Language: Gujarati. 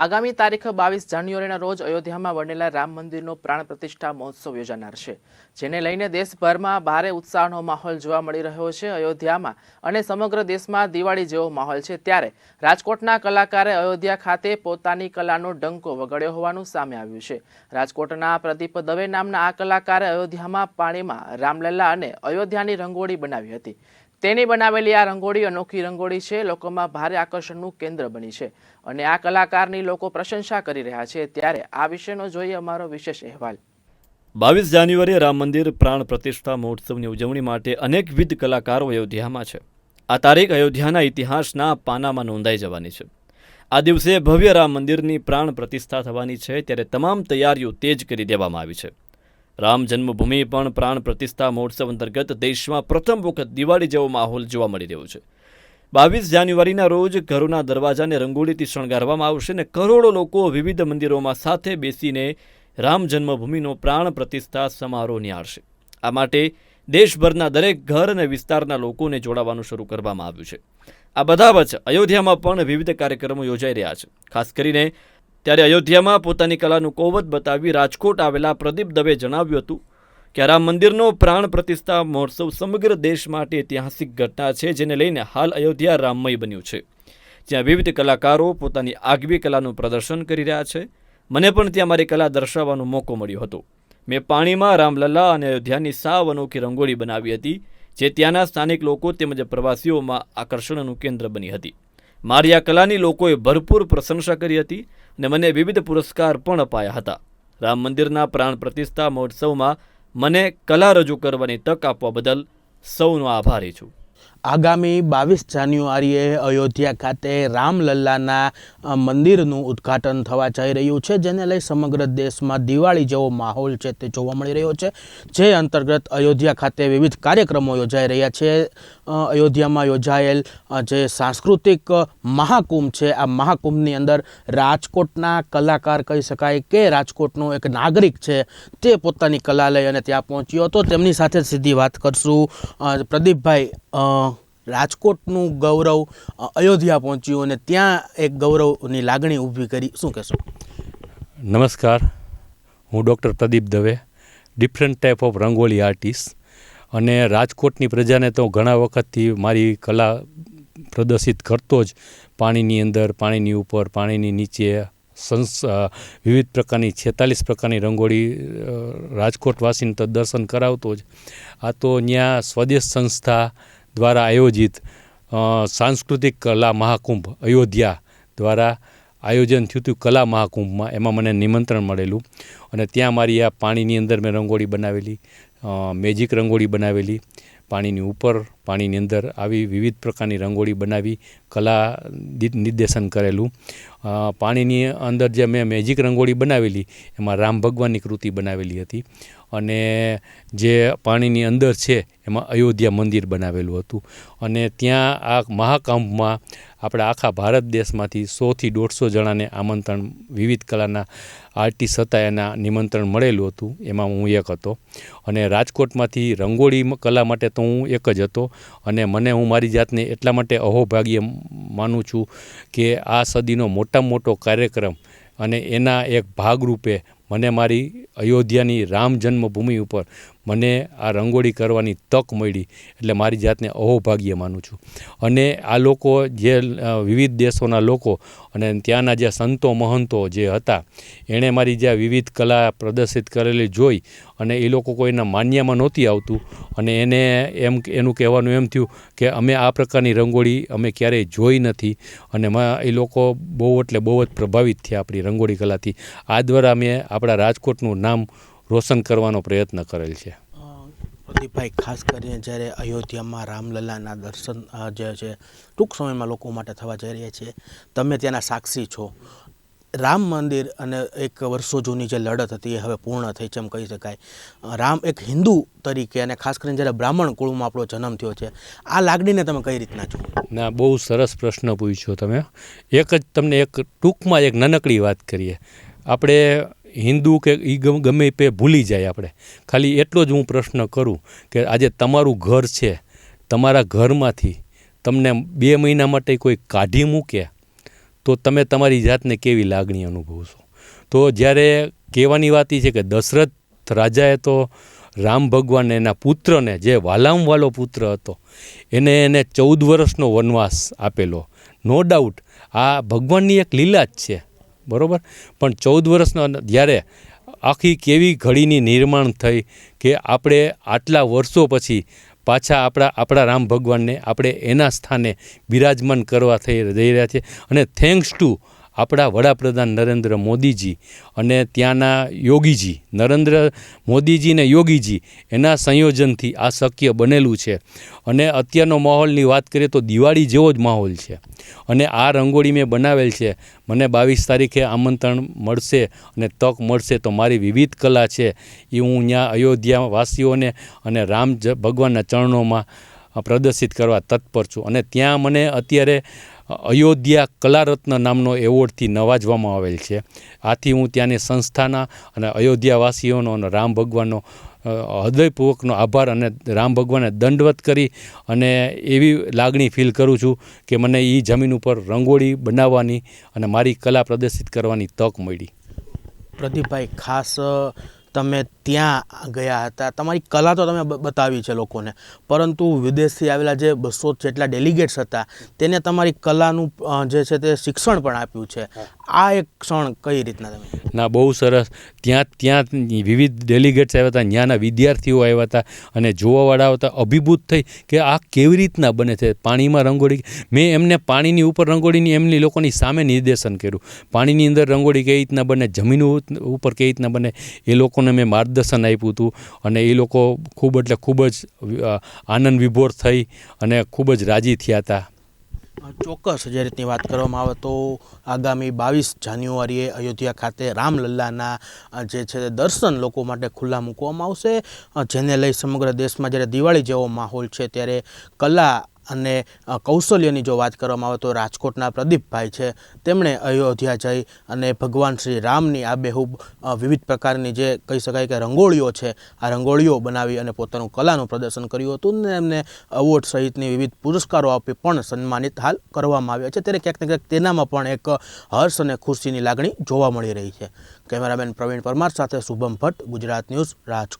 આગામી તારીખ બાવીસ જાન્યુઆરીના રોજ અયોધ્યામાં બનેલા રામ મંદિરનો પ્રાણ પ્રતિષ્ઠા મહોત્સવ યોજાનાર છે, જેને લઈને દેશભરમાં ભારે ઉત્સાહનો માહોલ જોવા મળી રહ્યો છે અયોધ્યામાં અને સમગ્ર દેશમાં દિવાળી જેવો માહોલ છે. ત્યારે રાજકોટના કલાકારે અયોધ્યા ખાતે પોતાની કલાનો ડંકો વગાડ્યો હોવાનું સામે આવ્યું છે. રાજકોટના પ્રદીપ દવે નામના આ કલાકારે અયોધ્યામાં પાણીમાં રામલલ્લા અને અયોધ્યાની રંગોળી બનાવી હતી. તેની બનાવેલી આ રંગોળી અનોખી રંગોળી છે. લોકોમાં ભારે આકર્ષણનું કેન્દ્ર બની છે અને આ કલાકારની લોકો પ્રશંસા કરી રહ્યા છે. ત્યારે આ વિશેનો જોઈએ અમારો વિશેષ અહેવાલ. બાવીસ જાન્યુઆરીએ રામ મંદિર પ્રાણ પ્રતિષ્ઠા મહોત્સવની ઉજવણી માટે અનેકવિધ કલાકારો અયોધ્યામાં છે. આ તારીખ અયોધ્યાના ઇતિહાસના પાનામાં નોંધાઈ જવાની છે. આ દિવસે ભવ્ય રામ મંદિરની પ્રાણ પ્રતિષ્ઠા થવાની છે. ત્યારે તમામ તૈયારીઓ તેજ કરી દેવામાં આવી છે. રામ જન્મભૂમિ પણ પ્રાણ પ્રતિષ્ઠા મહોત્સવ અંતર્ગત દેશમાં પ્રથમ વખત દિવાળી જેવો માહોલ જોવા મળી રહ્યો છે. બાવીસ જાન્યુઆરીના રોજ ઘરોના દરવાજાને રંગોળીથી શણગારવામાં આવશે અને કરોડો લોકો વિવિધ મંદિરોમાં સાથે બેસીને રામ જન્મભૂમિનો પ્રાણ પ્રતિષ્ઠા સમારોહ નિહાળશે. આ માટે દેશભરના દરેક ઘર અને વિસ્તારના લોકોને જોડાવાનું શરૂ કરવામાં આવ્યું છે. આ બધા વચ્ચે અયોધ્યામાં પણ વિવિધ કાર્યક્રમો યોજાઈ રહ્યા છે. ખાસ કરીને ત્યારે અયોધ્યામાં પોતાની કલાનું કોવત બતાવી રાજકોટ આવેલા પ્રદીપ દવે જણાવ્યું હતું કે રામ મંદિરનો પ્રાણ પ્રતિષ્ઠા મહોત્સવ સમગ્ર દેશ માટે ઐતિહાસિક ઘટના છે, જેને લઈને હાલ અયોધ્યા રામમય બન્યું છે. જ્યાં વિવિધ કલાકારો પોતાની આગવી કલાનું પ્રદર્શન કરી રહ્યા છે. મને પણ ત્યાં મારી કલા દર્શાવવાનો મોકો મળ્યો હતો. મેં પાણીમાં રામલલ્લા અને અયોધ્યાની સાવ અનોખી રંગોળી બનાવી હતી, જે ત્યાંના સ્થાનિક લોકો તેમજ પ્રવાસીઓમાં આકર્ષણનું કેન્દ્ર બની હતી. મારી આ કલાની લોકોએ ભરપૂર પ્રશંસા કરી હતી અને મને વિવિધ પુરસ્કાર પણ અપાયા હતા. રામ મંદિરના પ્રાણ પ્રતિષ્ઠા મહોત્સવમાં મને કલા રજૂ કરવાની તક આપવા બદલ સૌનો આભારી છું. આગામી બાવીસ જાન્યુઆરીએ અયોધ્યા ખાતે રામલલ્લાના મંદિરનું ઉદ્ઘાટન થવા જઈ રહ્યું છે, જેને લઈ સમગ્ર દેશમાં દિવાળી જેવો માહોલ છે તે જોવા મળી રહ્યો છે. જે અંતર્ગત અયોધ્યા ખાતે વિવિધ કાર્યક્રમો યોજાઈ રહ્યા છે. અયોધ્યામાં યોજાયેલ જે સાંસ્કૃતિક મહાકુંભ છે, આ મહાકુંભની અંદર રાજકોટના કલાકાર કહી શકાય કે રાજકોટનો એક નાગરિક છે, તે પોતાની કલા લઈ અને ત્યાં પહોંચ્યો હતો. તેમની સાથે સીધી વાત કરશું પ્રદીપભાઈ રાજકોટનું ગૌરવ અયોધ્યા પહોંચ્યું અને ત્યાં એક ગૌરવની લાગણી ઊભી કરી. શું કહેશો? નમસ્કાર. હું doctor Pradeep Dave, different type of rangoli artist. અને રાજકોટની પ્રજાને તો ઘણા વખતથી મારી કલા પ્રદર્શિત કરતો જ પાણીની અંદર, પાણીની ઉપર, પાણીની નીચે, સંસ વિવિધ પ્રકારની છેતાલીસ પ્રકારની રંગોળી રાજકોટવાસીને તો દર્શન કરાવતો જ. આ તો ત્યાં સ્વદેશ સંસ્થા દ્વારા આયોજિત સાંસ્કૃતિક કલા મહાકુંભ અયોધ્યા દ્વારા આયોજન થયું હતું કલા મહાકુંભમાં. એમાં મને નિમંત્રણ મળેલું અને ત્યાં મારી આ પાણીની અંદર મેં રંગોળી બનાવેલી મેજિક રંગોળી બનાવેલી, પાણીની ઉપર, પાણીની અંદર આવી વિવિધ પ્રકારની રંગોળી બનાવી, કલા નિર્દેશન કરેલું. પાણીની અંદર જે મેં મેજિક રંગોળી બનાવેલી, એમાં રામ ભગવાનની કૃતિ બનાવેલી હતી. અને જે પાણીની અંદર છે, એમાં અયોધ્યા મંદિર બનાવેલું હતું. અને ત્યાં આ મહાકુંભમાં આપણા આખા ભારત દેશમાંથી સોથી દોઢસો જણાને આમંત્રણ, વિવિધ કલાના આર્ટિસ્ટ હતા, એના નિમંત્રણ મળેલું હતું. એમાં હું એક હતો. અને રાજકોટમાંથી રંગોળી કલા માટે તો હું એક જ હતો. અને મને હું મારી જાતને એટલા માટે અહોભાગ્ય માનું છું કે આ સદીનો મોટામાં મોટો કાર્યક્રમ અને એના એક ભાગરૂપે મને મારી અયોધ્યાની રામ જન્મભૂમિ ઉપર મને આ રંગોળી કરવાની તક મળી એટલે મારી જાતને અહોભાગ્ય માનું છું. અને આ લોકો જે વિવિધ દેશોના લોકો અને ત્યાંના જે સંતો મહંતો જે હતા, એણે મારી જે વિવિધ કલા પ્રદર્શિત કરેલી જોઈ અને એ લોકો કોઈના માન્યમાં નહોતી આવતું અને એને એમ, એનું કહેવાનું એમ થયું કે અમે આ પ્રકારની રંગોળી અમે ક્યારેય જોઈ નથી અને એ લોકો બહુ એટલે બહુ જ પ્રભાવિત થયા આપણી રંગોળી કલાથી. આ દ્વારા અમે આપણા રાજકોટનું નામ રોશન કરવાનો પ્રયત્ન કરેલ છે. પ્રદીપભાઈ ખાસ કરીને જ્યારે અયોધ્યામાં રામલલ્લાના દર્શન જે છે ટૂંક સમયમાં લોકો માટે થવા જઈ રહ્યા છે તમે ત્યાંના સાક્ષી છો. રામ મંદિર અને એક વર્ષો જૂની જે લડત હતી એ હવે પૂર્ણ થઈ છે એમ કહી શકાય. રામ એક હિન્દુ તરીકે અને ખાસ કરીને જ્યારે બ્રાહ્મણ કુળમાં આપણો જન્મ થયો છે આ લાગણીને તમે કઈ રીતના છો? ના બહુ સરસ પ્રશ્ન પૂછ્યો તમે. એક જ તમને એક ટૂંકમાં એક નાનકડી વાત કરીએ. આપણે હિન્દુ કે એ ગમે તે ભૂલી જાય આપણે. ખાલી એટલો જ હું પ્રશ્ન કરું કે આજે તમારું ઘર છે, તમારા ઘરમાંથી તમને બે મહિના માટે કોઈ કાઢી મૂકે, તો તમે તમારી જાતને કેવી લાગણી અનુભવશો? તો જ્યારે કહેવાની વાત એ છે કે દશરથ રાજાએ તો રામ ભગવાન એના પુત્રને, જે વાલામવાલો પુત્ર હતો, એને એને ચૌદ વર્ષનો વનવાસ આપેલો. નો ડાઉટ, આ ભગવાનની એક લીલા જ છે. બરાબર? પણ ચૌદ વર્ષના જ્યારે આખી કેવી ઘડીની નિર્માણ થઈ કે આપણે આટલા વર્ષો પછી પાછા આપણા આપણા રામ ભગવાનને આપણે એના સ્થાને બિરાજમાન કરવા થઈ જઈ રહ્યા છે અને થેન્ક્સ ટુ આપણા વડાપ્રધાન નરેન્દ્ર મોદીજી અને ત્યાંના યોગીજી, નરેન્દ્ર મોદીજી ને યોગીજી, એના સંયોજનથી આ શક્ય બનેલું છે. અને અત્યારનો માહોલની વાત કરીએ તો દિવાળી જેવો જ માહોલ છે. અને આ રંગોળી મેં બનાવેલ છે. મને બાવીસ તારીખે આમંત્રણ મળશે અને તક મળશે તો મારી વિવિધ કલા છે. એ હું ત્યાં અયોધ્યા વાસીઓને અને રામ ભગવાનના ચરણોમાં પ્રદર્શિત કરવા તત્પર છું. અને ત્યાં મને અત્યારે અયોધ્યા કલારત્ન નામનો એવોર્ડથી નવાજવામાં આવેલ છે. આથી હું ત્યાંની સંસ્થાના અને અયોધ્યાવાસીઓનો અને રામ ભગવાનનો હૃદયપૂર્વકનો આભાર અને રામ ભગવાનને દંડવત કરી અને એવી લાગણી ફીલ કરું છું કે મને એ જમીન ઉપર રંગોળી બનાવવાની અને મારી કલા પ્રદર્શિત કરવાની તક મળી. પ્રદીપભાઈ, ખાસ તમે ત્યાં ગયા હતા. તમારી કલા તો તમે બતાવી છે લોકોને. પરંતુ વિદેશથી આવેલા જે બસો જેટલા ડેલિગેટ્સ હતા, તેને તમારી કલાનું જે છે તે શિક્ષણ પણ આપ્યું છે. આ એક ક્ષણ કઈ રીતના તમે? ના, બહુ સરસ. ત્યાં ત્યાં વિવિધ ડેલિગેટ્સ આવ્યા હતા, ત્યાંના વિદ્યાર્થીઓ આવ્યા હતા અને જોવાવાળા હતા અભિભૂત થઈ કે આ કેવી રીતના બને છે? પાણીમાં રંગોળી, મેં એમને પાણીની ઉપર રંગોળીની એમની લોકોની સામે નિર્દેશન કર્યું. પાણીની અંદર રંગોળી કઈ રીતના બને, જમીન ઉપર કઈ રીતના બને, એ લોકોને મેં માર્ગદર્શન આપ્યું હતું અને એ લોકો ખૂબ એટલે ખૂબ જ આનંદ વિભોર થઈ અને ખૂબ જ રાજી થયા હતા. ચોક્કસ જે રીતની વાત કરવામાં આવે તો આગામી બાવીસ જાન્યુઆરીએ અયોધ્યા ખાતે રામલલ્લાના જે છે દર્શન લોકો માટે ખુલ્લા મૂકવામાં આવશે. જેને લઈ સમગ્ર દેશમાં જ્યારે દિવાળી જેવો માહોલ છે ત્યારે કલા અને કૌશલ્યની જો વાત કરવામાં આવે તો રાજકોટના પ્રદીપભાઈ છે. તેમણે અયોધ્યા જઈ અને ભગવાન શ્રી રામની આ બેહુબ વિવિધ પ્રકારની જે કહી શકાય કે રંગોળીઓ છે, આ રંગોળીઓ બનાવી અને પોતાનું કલાનું પ્રદર્શન કર્યું હતું ને એમને અવોર્ડ સહિતની વિવિધ પુરસ્કારો આપી પણ સન્માનિત હાલ કરવામાં આવ્યા છે. ત્યારે ક્યાંક ને ક્યાંક તેનામાં પણ એક હર્ષ અને ખુશીની લાગણી જોવા મળી રહી છે. કેમેરામેન પ્રવીણ પરમાર સાથે શુભમ ભટ્ટ, ગુજરાત ન્યૂઝ, રાજકોટ.